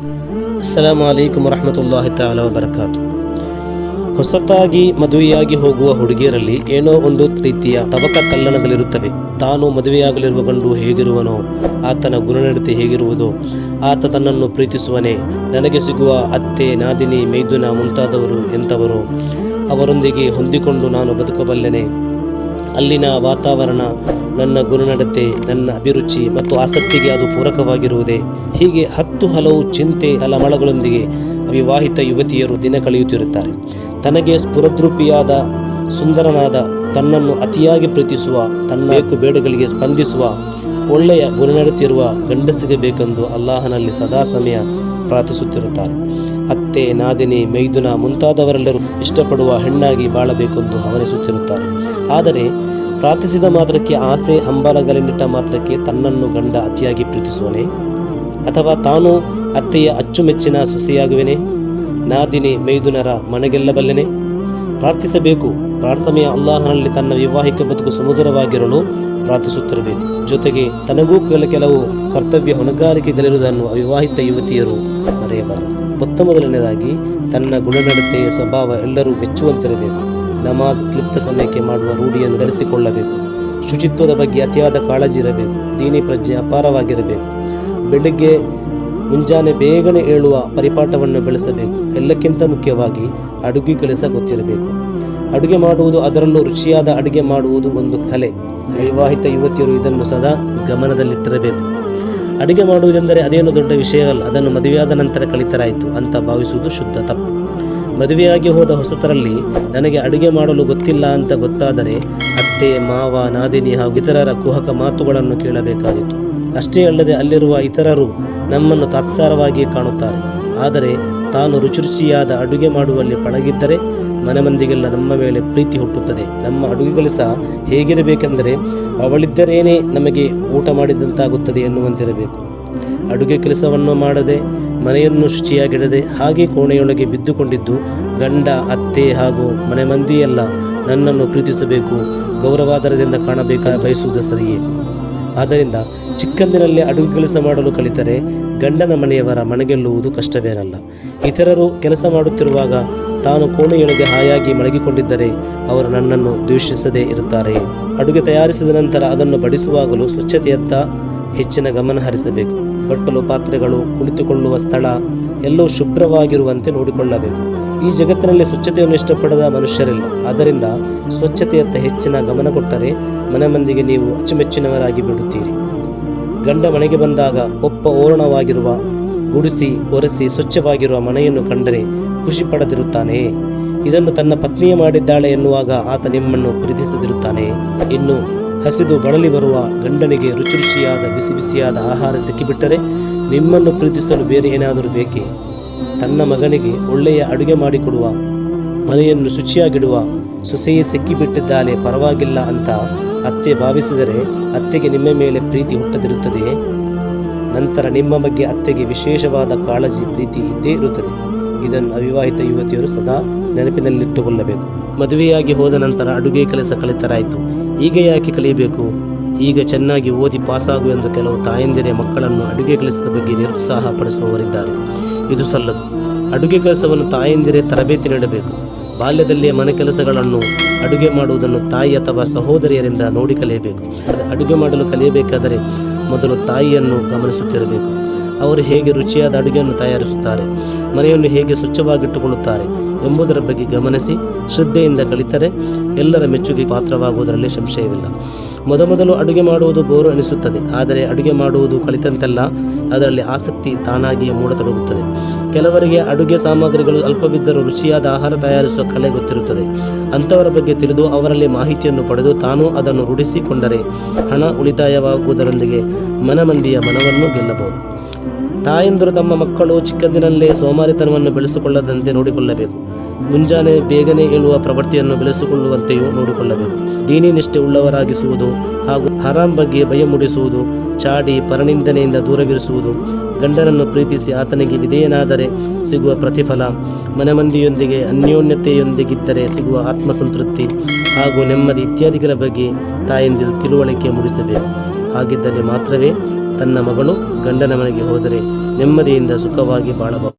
ಅಸ್ಸಲಾಮು ಅಲೈಕುಮ್ ವರಹಮತುಲ್ಲಾಹಿ ತಾಲ ವಬರಕಾತು ಹೊಸತಾಗಿ ಮದುವೆಯಾಗಿ ಹೋಗುವ ಹುಡುಗಿಯರಲ್ಲಿ ಏನೋ ಒಂದು ರೀತಿಯ ತವಕ ಕಲ್ಲಣಗಳಿರುತ್ತವೆ ತಾನು ಮದುವೆಯಾಗಲಿರುವ ಗಂಡು ಹೇಗಿರುವನೋ, ಆತನ ಗುಣನಡತೆ ಹೇಗಿರುವುದೋ, ಆತ ತನ್ನನ್ನು ಪ್ರೀತಿಸುವನೇ, ನನಗೆ ಸಿಗುವ ಅತ್ತೆ, ನಾದಿನಿ ಮೈದುನ ಮುಂತಾದವರು ಎಂಥವರು, ಅವರೊಂದಿಗೆ ಹೊಂದಿಕೊಂಡು ನಾನು ಬದುಕಬಲ್ಲೆನೆ. ಅಲ್ಲಿನ ವಾತಾವರಣ ನನ್ನ ಗುಣನಡತೆ, ನನ್ನ ಅಭಿರುಚಿ ಮತ್ತು ಆಸಕ್ತಿಗೆ ಅದು ಪೂರಕವಾಗಿರುವುದೇ. ಹೀಗೆ ಹತ್ತು ಹಲವು ಚಿಂತೆ ತಲಮಳಗಳೊಂದಿಗೆ ಅವಿವಾಹಿತ ಯುವತಿಯರು ದಿನ ಕಳೆಯುತ್ತಿರುತ್ತಾರೆ. ತನಗೆ ಸ್ಫುರದ್ರೂಪಿಯಾದ ಸುಂದರನಾದ, ತನ್ನನ್ನು ಅತಿಯಾಗಿ ಪ್ರೀತಿಸುವ, ತನ್ನ ಬೇಕು ಬೇಡಗಳಿಗೆ ಸ್ಪಂದಿಸುವ, ಒಳ್ಳೆಯ ಗುಣನಡತಿರುವ ಗಂಡಸಿಗೆ ಬೇಕೆಂದು ಅಲ್ಲಾಹನಲ್ಲಿ ಸದಾ ಸಮಯ ಪ್ರಾರ್ಥಿಸುತ್ತಿರುತ್ತಾರೆ. ಅತ್ತೆ ನಾದಿನಿ ಮೈದುನ ಮುಂತಾದವರೆಲ್ಲರೂ ಇಷ್ಟಪಡುವ ಹೆಣ್ಣಾಗಿ ಬಾಳಬೇಕೆಂದು ಹವನಿಸುತ್ತಿರುತ್ತಾರೆ ಆದರೆ ಪ್ರಾರ್ಥಿಸಿದ ಮಾತ್ರಕ್ಕೆ ಆಸೆ ಹಂಬಲಗಲಿನಿಟ್ಟ ಮಾತ್ರಕ್ಕೆ ತನ್ನನ್ನು ಗಂಡ ಅತಿಯಾಗಿ ಪ್ರೀತಿಸುವನೇ? ಅಥವಾ ತಾನು ಅತ್ತೆಯ ಅಚ್ಚುಮೆಚ್ಚಿನ ಸೊಸೆಯಾಗುವೆನೆ? ನಾದಿನಿ ಮೈದುನರ ಮನೆಗೆಲ್ಲಬಲ್ಲೆನೆ ಪ್ರಾರ್ಥಿಸಬೇಕು. ಪ್ರಾರ್ಥಮೆಯ ಅಲ್ಲಾಹನಲ್ಲಿ ತನ್ನ ವೈವಾಹಿಕ ಬದುಕು ಸುಮಧುರವಾಗಿರಲು ಪ್ರಾರ್ಥಿಸುತ್ತಿರಬೇಕು. ಜೊತೆಗೆ ತನಗೂ ಕೆಲ ಕೆಲವು ಕರ್ತವ್ಯ ಹೊಣೆಗಾರಿಕೆಗಳಿರುವುದನ್ನು ಅವಿವಾಹಿತ ಯುವತಿಯರು ಮರೆಯಬಾರದು. ಮೊತ್ತ ಮೊದಲನೇದಾಗಿ ತನ್ನ ಗುಣನಡತೆಯ ಸ್ವಭಾವ ಎಲ್ಲರೂ ಮೆಚ್ಚುವಂತಿರಬೇಕು ನಮಾಜ್ ಕ್ಲಿಪ್ತ ಸಮಯಕ್ಕೆ ಮಾಡುವ ರೂಢಿಯನ್ನು ಧರಿಸಿಕೊಳ್ಳಬೇಕು. ಶುಚಿತ್ವದ ಬಗ್ಗೆ ಅತಿಯಾದ ಕಾಳಜಿ ಇರಬೇಕು. ದೀನಿ ಪ್ರಜ್ಞೆ ಅಪಾರವಾಗಿರಬೇಕು. ಬೆಳಗ್ಗೆ ಮುಂಜಾನೆ ಬೇಗನೆ ಏಳುವ ಪರಿಪಾಠವನ್ನು ಬೆಳೆಸಬೇಕು. ಎಲ್ಲಕ್ಕಿಂತ ಮುಖ್ಯವಾಗಿ ಅಡುಗೆ ಕೆಲಸ ಗೊತ್ತಿರಬೇಕು. ಅಡುಗೆ ಮಾಡುವುದು ಅದರಲ್ಲೂ ರುಚಿಯಾದ ಅಡುಗೆ ಮಾಡುವುದು ಒಂದು ಕಲೆ. ವಿವಾಹಿತ ಯುವತಿಯರು ಇದನ್ನು ಸದಾ ಗಮನದಲ್ಲಿಟ್ಟಿರಬೇಕು. ಅಡುಗೆ ಮಾಡುವುದೆಂದರೆ ಅದೇನು ದೊಡ್ಡ ವಿಷಯವಲ್ಲ, ಅದನ್ನು ಮದುವೆಯಾದ ನಂತರ ಕಲಿತರಾಯಿತು ಅಂತ ಭಾವಿಸುವುದು ಶುದ್ಧ ತಪ್ಪು. ಮದುವೆಯಾಗಿ ಹೋದ ಹೊಸತರಲ್ಲಿ ನನಗೆ ಅಡುಗೆ ಮಾಡಲು ಗೊತ್ತಿಲ್ಲ ಅಂತ ಗೊತ್ತಾದರೆ ಅತ್ತೆ, ಮಾವ, ನಾದಿನಿ ಹಾಗೂ ಇತರರ ಕುಹಕ ಮಾತುಗಳನ್ನು ಕೇಳಬೇಕಾದಿತ್ತು ಅಷ್ಟೇ ಅಲ್ಲದೆ ಅಲ್ಲಿರುವ ಇತರರು ನಮ್ಮನ್ನು ತಾತ್ಸಾರವಾಗಿಯೇ ಕಾಣುತ್ತಾರೆ. ಆದರೆ ತಾನು ರುಚಿ ರುಚಿಯಾದ ಅಡುಗೆ ಮಾಡುವಲ್ಲಿ ಪಳಗಿದ್ದರೆ ಮನೆ ಮಂದಿಗೆಲ್ಲ ನಮ್ಮ ಮೇಲೆ ಪ್ರೀತಿ ಹುಟ್ಟುತ್ತದೆ. ನಮ್ಮ ಅಡುಗೆ ಸಹ ಹೇಗಿರಬೇಕೆಂದರೆ ಅವಳಿದ್ದರೇನೇ ನಮಗೆ ಊಟ ಮಾಡಿದಂತಾಗುತ್ತದೆ ಎನ್ನುವಂತಿರಬೇಕು. ಅಡುಗೆ ಕೆಲಸವನ್ನು ಮಾಡದೆ, ಮನೆಯನ್ನು ಶುಚಿಯಾಗಿಡದೆ ಹಾಗೆ ಕೋಣೆಯೊಳಗೆ ಬಿದ್ದುಕೊಂಡಿದ್ದು ಗಂಡ, ಅತ್ತೆ ಹಾಗೂ ಮನೆ ಮಂದಿಯೆಲ್ಲ ನನ್ನನ್ನು ಪ್ರೀತಿಸಬೇಕು, ಗೌರವಾದರದಿಂದ ಕಾಣಬೇಕಾ ಬಯಸುವುದು ಸರಿಯೇ? ಆದ್ದರಿಂದ ಚಿಕ್ಕಂದಿನಲ್ಲೇ ಅಡುಗೆ ಕೆಲಸ ಮಾಡಲು ಕಲಿತರೆ ಗಂಡನ ಮನೆಯವರ ಮನೆಗೆಲ್ಲುವುದು ಕಷ್ಟವೇನಲ್ಲ. ಇತರರು ಕೆಲಸ ಮಾಡುತ್ತಿರುವಾಗ ತಾನು ಕೋಣೆಯೊಳಗೆ ಹಾಯಾಗಿ ಮಲಗಿಕೊಂಡಿದ್ದರೆ ಅವರು ನನ್ನನ್ನು ದ್ವೇಷಿಸದೇ ಇರುತ್ತಾರೆ. ಅಡುಗೆ ತಯಾರಿಸಿದ ನಂತರ ಅದನ್ನು ಬಡಿಸುವಾಗಲೂ ಸ್ವಚ್ಛತೆಯತ್ತ ಹೆಚ್ಚಿನ ಗಮನ ಹರಿಸಬೇಕು. ಬಟ್ಟಲು, ಪಾತ್ರೆಗಳು, ಕುಳಿತುಕೊಳ್ಳುವ ಸ್ಥಳ ಎಲ್ಲವೂ ಶುಭ್ರವಾಗಿರುವಂತೆ ನೋಡಿಕೊಳ್ಳಬೇಕು. ಈ ಜಗತ್ತಿನಲ್ಲಿ ಸ್ವಚ್ಛತೆಯನ್ನು ಇಷ್ಟಪಡದ ಮನುಷ್ಯರಿಲ್ಲ. ಆದ್ದರಿಂದ ಸ್ವಚ್ಛತೆಯತ್ತ ಹೆಚ್ಚಿನ ಗಮನ ಕೊಟ್ಟರೆ ಮನೆ ಮಂದಿಗೆ ನೀವು ಅಚ್ಚುಮೆಚ್ಚಿನವರಾಗಿ ಬಿಡುತ್ತೀರಿ. ಗಂಡ ಮನೆಗೆ ಬಂದಾಗ ಒಪ್ಪ ಓರಣವಾಗಿರುವ, ಗುಡಿಸಿ, ಒರೆಸಿ ಸ್ವಚ್ಛವಾಗಿರುವ ಮನೆಯನ್ನು ಕಂಡರೆ ಖುಷಿ ಪಡದಿರುತ್ತಾನೆ. ಇದನ್ನು ತನ್ನ ಪತ್ನಿಯೇ ಮಾಡಿದ್ದಾಳೆ ಎನ್ನುವಾಗ ಆತ ನಿಮ್ಮನ್ನು ಪ್ರೀತಿಸದಿರುತ್ತಾನೆ. ಇನ್ನು ಹಸಿದು ಬಳಲಿ ಬರುವ ಗಂಡನಿಗೆ ರುಚಿ ರುಚಿಯಾದ ಬಿಸಿ ಬಿಸಿಯಾದ ಆಹಾರ ಸಿಕ್ಕಿಬಿಟ್ಟರೆ ನಿಮ್ಮನ್ನು ಪ್ರೀತಿಸಲು ಬೇರೆ ಏನಾದರೂ ಬೇಕೇ? ತನ್ನ ಮಗನಿಗೆ ಒಳ್ಳೆಯ ಅಡುಗೆ ಮಾಡಿಕೊಡುವ, ಮನೆಯನ್ನು ಶುಚಿಯಾಗಿಡುವ ಸೊಸೆಯೇ ಸಿಕ್ಕಿಬಿಟ್ಟಿದ್ದಾಳೆ ಪರವಾಗಿಲ್ಲ ಅಂತ ಅತ್ತೆ ಭಾವಿಸಿದರೆ ಅತ್ತೆಗೆ ನಿಮ್ಮ ಮೇಲೆ ಪ್ರೀತಿ ಹುಟ್ಟದಿರುತ್ತದೆಯೇ? ನಂತರ ನಿಮ್ಮ ಬಗ್ಗೆ ಅತ್ತೆಗೆ ವಿಶೇಷವಾದ ಕಾಳಜಿ, ಪ್ರೀತಿ ಇದ್ದೇ ಇರುತ್ತದೆ. ಇದನ್ನು ಅವಿವಾಹಿತ ಯುವತಿಯರು ಸದಾ ನೆನಪಿನಲ್ಲಿಟ್ಟುಕೊಳ್ಳಬೇಕು. ಮದುವೆಯಾಗಿ ಹೋದ ನಂತರ ಅಡುಗೆ ಕೆಲಸ ಕಲಿತರಾಯಿತು. ಈಗ ಯಾಕೆ ಕಲಿಯಬೇಕು? ಈಗ ಚೆನ್ನಾಗಿ ಓದಿ ಪಾಸಾಗು ಎಂದು ಕೆಲವು ತಾಯಂದಿರೇ ಮಕ್ಕಳನ್ನು ಅಡುಗೆ ಕೆಲಸದ ಬಗ್ಗೆ ನಿರುತ್ಸಾಹ ಪಡಿಸುವವರಿದ್ದಾರೆ. ಇದು ಸಲ್ಲದು. ಅಡುಗೆ ಕೆಲಸವನ್ನು ತಾಯಂದಿರೇ ತರಬೇತಿ ನೀಡಬೇಕು. ಬಾಲ್ಯದಲ್ಲಿಯೇ ಮನೆ ಕೆಲಸಗಳನ್ನು ಅಡುಗೆ ಮಾಡುವುದನ್ನು ತಾಯಿ ಅಥವಾ ಸಹೋದರಿಯರಿಂದ ನೋಡಿ ಕಲಿಯಬೇಕು. ಅಡುಗೆ ಮಾಡಲು ಕಲಿಯಬೇಕಾದರೆ ಮೊದಲು ತಾಯಿಯನ್ನು ಗಮನಿಸುತ್ತಿರಬೇಕು. ಅವರು ಹೇಗೆ ರುಚಿಯಾದ ಅಡುಗೆಯನ್ನು ತಯಾರಿಸುತ್ತಾರೆ, ಮನೆಯನ್ನು ಹೇಗೆ ಸ್ವಚ್ಛವಾಗಿಟ್ಟುಕೊಳ್ಳುತ್ತಾರೆ ಎಂಬುದರ ಬಗ್ಗೆ ಗಮನಿಸಿ, ಶ್ರದ್ಧೆಯಿಂದ ಕಲಿತರೆ ಎಲ್ಲರ ಮೆಚ್ಚುಗೆ ಪಾತ್ರವಾಗುವುದರಲ್ಲಿ ಸಂಶಯವಿಲ್ಲ. ಮೊದಮೊದಲು ಅಡುಗೆ ಮಾಡುವುದು ಬೋರು ಅನಿಸುತ್ತದೆ, ಆದರೆ ಅಡುಗೆ ಮಾಡುವುದು ಕಲಿತಂತೆಲ್ಲ ಅದರಲ್ಲಿ ಆಸಕ್ತಿ ತಾನಾಗಿಯೇ ಮೂಡತೊಡಗುತ್ತದೆ. ಕೆಲವರಿಗೆ ಅಡುಗೆ ಸಾಮಗ್ರಿಗಳು ಅಲ್ಪವಿದ್ದರೂ ರುಚಿಯಾದ ಆಹಾರ ತಯಾರಿಸುವ ಕಲೆ ಗೊತ್ತಿರುತ್ತದೆ. ಅಂಥವರ ಬಗ್ಗೆ ತಿಳಿದು ಅವರಲ್ಲಿ ಮಾಹಿತಿಯನ್ನು ಪಡೆದು ತಾನು ಅದನ್ನು ರೂಢಿಸಿಕೊಂಡರೆ ಹಣ ಉಳಿತಾಯವಾಗುವುದರೊಂದಿಗೆ ಮನಮಂದಿಯ ಮನವನ್ನು ಗೆಲ್ಲಬಹುದು. ತಾಯಂದಿರು ತಮ್ಮ ಮಕ್ಕಳು ಚಿಕ್ಕಂದಿನಲ್ಲೇ ಸೋಮಾರಿತನವನ್ನು ಬೆಳೆಸಿಕೊಳ್ಳದಂತೆ ನೋಡಿಕೊಳ್ಳಬೇಕು. ಮುಂಜಾನೆ ಬೇಗನೆ ಏಳುವ ಪ್ರವೃತ್ತಿಯನ್ನು ಬೆಳೆಸಿಕೊಳ್ಳುವಂತೆಯೂ ನೋಡಿಕೊಳ್ಳಬೇಕು. ದೀನಿ ನಿಷ್ಠೆ ಉಳ್ಳವರಾಗಿಸುವುದು ಹಾಗೂ ಹರಾಮ್ ಬಗ್ಗೆ ಭಯ ಮೂಡಿಸುವುದು, ಚಾಡಿ ಪರನಿಂದನೆಯಿಂದ ದೂರವಿರಿಸುವುದು, ಗಂಡನನ್ನು ಪ್ರೀತಿಸಿ ಆತನಿಗೆ ವಿಧೇಯನಾದರೆ ಸಿಗುವ ಪ್ರತಿಫಲ, ಮನೆಮಂದಿಯೊಂದಿಗೆ ಅನ್ಯೋನ್ಯತೆಯೊಂದಿಗಿದ್ದರೆ ಸಿಗುವ ಆತ್ಮಸಂತೃಪ್ತಿ ಹಾಗೂ ನೆಮ್ಮದಿ ಇತ್ಯಾದಿಗಳ ಬಗ್ಗೆ ತಾಯಂದಿರು ತಿಳುವಳಿಕೆ ಮೂಡಿಸಬೇಕು. ಹಾಗಿದ್ದಲ್ಲಿ ಮಾತ್ರವೇ ತನ್ನ ಮಗಳು ಗಂಡನ ಮನೆಗೆ ಹೋದರೆ ನೆಮ್ಮದಿಯಿಂದ ಸುಖವಾಗಿ ಬಾಳಬಹುದು.